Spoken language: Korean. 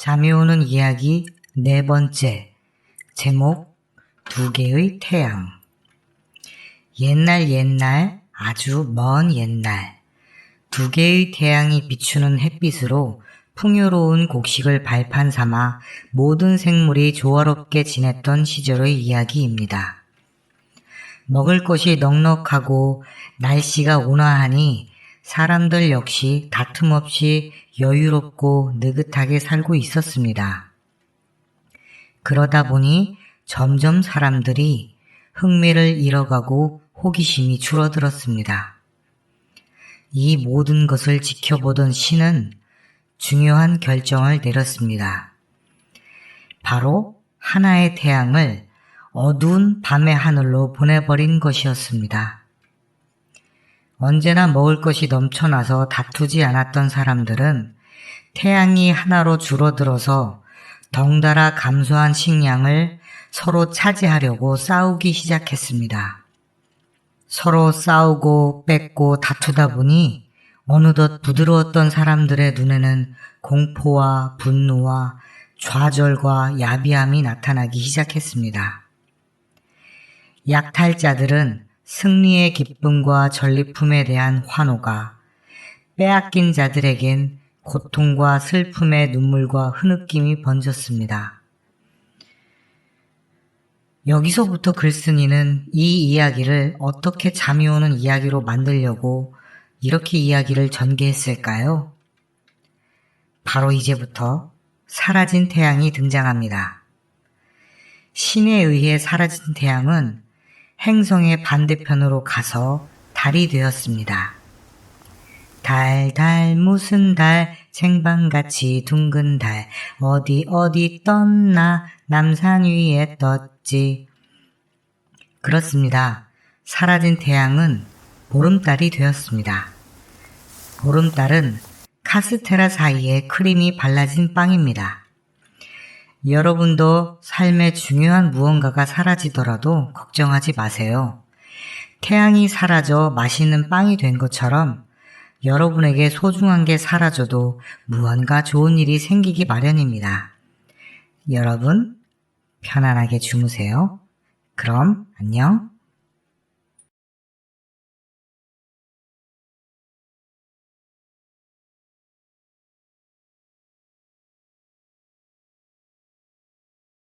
잠이 오는 이야기 네 번째. 제목 두 개의 태양. 옛날 옛날 아주 먼 옛날 두 개의 태양이 비추는 햇빛으로 풍요로운 곡식을 발판 삼아 모든 생물이 조화롭게 지냈던 시절의 이야기입니다. 먹을 것이 넉넉하고 날씨가 온화하니 사람들 역시 다툼 없이 여유롭고 느긋하게 살고 있었습니다. 그러다 보니 점점 사람들이 흥미를 잃어가고 호기심이 줄어들었습니다. 이 모든 것을 지켜보던 신은 중요한 결정을 내렸습니다. 바로 하나의 태양을 어두운 밤의 하늘로 보내버린 것이었습니다. 언제나 먹을 것이 넘쳐나서 다투지 않았던 사람들은 태양이 하나로 줄어들어서 덩달아 감소한 식량을 서로 차지하려고 싸우기 시작했습니다. 서로 싸우고 뺏고 다투다 보니 어느덧 부드러웠던 사람들의 눈에는 공포와 분노와 좌절과 야비함이 나타나기 시작했습니다. 약탈자들은 승리의 기쁨과 전리품에 대한 환호가 빼앗긴 자들에겐 고통과 슬픔의 눈물과 흐느낌이 번졌습니다. 여기서부터 글쓴이는 이 이야기를 어떻게 잠이 오는 이야기로 만들려고 이렇게 이야기를 전개했을까요? 바로 이제부터 사라진 태양이 등장합니다. 신에 의해 사라진 태양은 행성의 반대편으로 가서 달이 되었습니다. 달, 달, 무슨 달, 쟁반같이 둥근 달, 어디, 어디 떴나, 남산 위에 떴지. 그렇습니다. 사라진 태양은 보름달이 되었습니다. 보름달은 카스테라 사이에 크림이 발라진 빵입니다. 여러분도 삶의 중요한 무언가가 사라지더라도 걱정하지 마세요. 태양이 사라져 맛있는 빵이 된 것처럼 여러분에게 소중한 게 사라져도 무언가 좋은 일이 생기기 마련입니다. 여러분, 편안하게 주무세요. 그럼 안녕.